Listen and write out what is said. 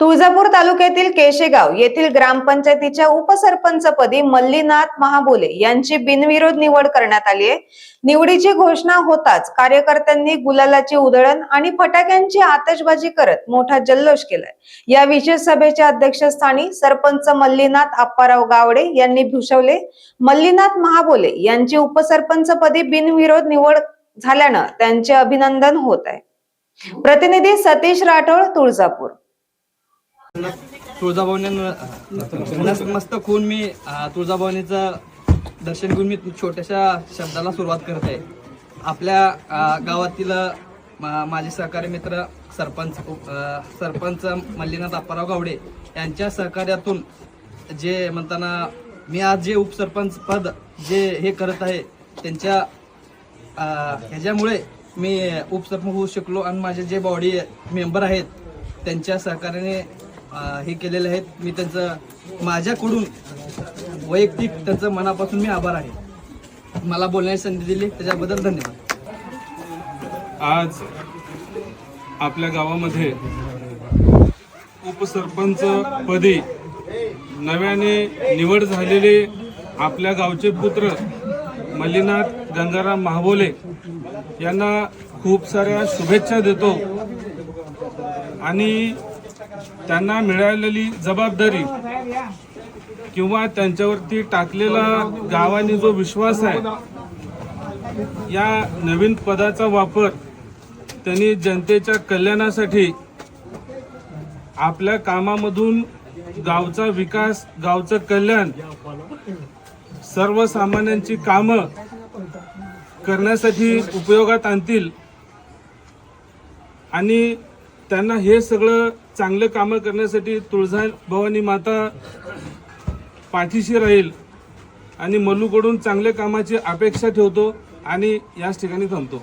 तुळजापूर तालुक्यातील केशेगाव येथील ग्रामपंचायतीच्या उपसरपंचपदी मल्लीनाथ महाबोले यांची बिनविरोध निवड करण्यात आली आहे. निवडीची घोषणा होताच कार्यकर्त्यांनी गुलालाची उधळण आणि फटाक्यांची आतषबाजी करत मोठा जल्लोष केलाय. या विशेष सभेच्या अध्यक्षस्थानी सरपंच मल्लीनाथ आप्पाराव गावडे यांनी भूषवले. मल्लीनाथ महाबोले यांची उपसरपंचपदी बिनविरोध निवड झाल्यानं त्यांचे अभिनंदन होत आहे. प्रतिनिधी सतीश राठोड तुळजापूर. तुळजाभवानी मस्त खून मी तुळजाभवानीचं दर्शन घेऊन मी छोट्याशा शब्दाला सुरुवात करत आहे. आपल्या गावातील मा- माझे सहकारी मित्र सरपंच सरपंच मल्लीनाथ अप्पाराव गावडे यांच्या सहकार्यातून जे म्हणताना मी आज जे उपसरपंच पद जे हे करत आहे त्यांच्या ह्याच्यामुळे मी उपसरपंच होऊ शकलो आणि माझे जे बॉडी मेंबर आहेत त्यांच्या सहकार्याने हे केलेले आहेत. मी त्यांचं माझ्याकडून वैयक्तिक त्यांचं मनापासून मी आभार आहे. मला बोलण्याची संधी दिली. त्याच्याबद्दल धन्यवाद. आज आपल्या गावामध्ये उपसरपंच पदी नव्याने निवड झालेले आपल्या गावचे पुत्र मल्लीनाथ गंगाराम महाबोले यांना खूप साऱ्या शुभेच्छा देतो. आणि त्यांना मिळालेली जबाबदारी किंवा त्यांच्यावरती टाकलेला गावाने जो विश्वास आहे या नवीन पदाचा वापर त्यांनी जनतेच्या कल्याणासाठी आपल्या कामामधून गावचा विकास गावचं कल्याण सर्वसामान्यांची कामं करण्यासाठी उपयोगात आणतील आणि त्यांना हे सगळं चांगलं कामं करण्यासाठी तुळजा भवानी माता पाठीशी राहील आणि मल्लूकडून चांगल्या कामाची अपेक्षा ठेवतो आणि याच ठिकाणी थांबतो.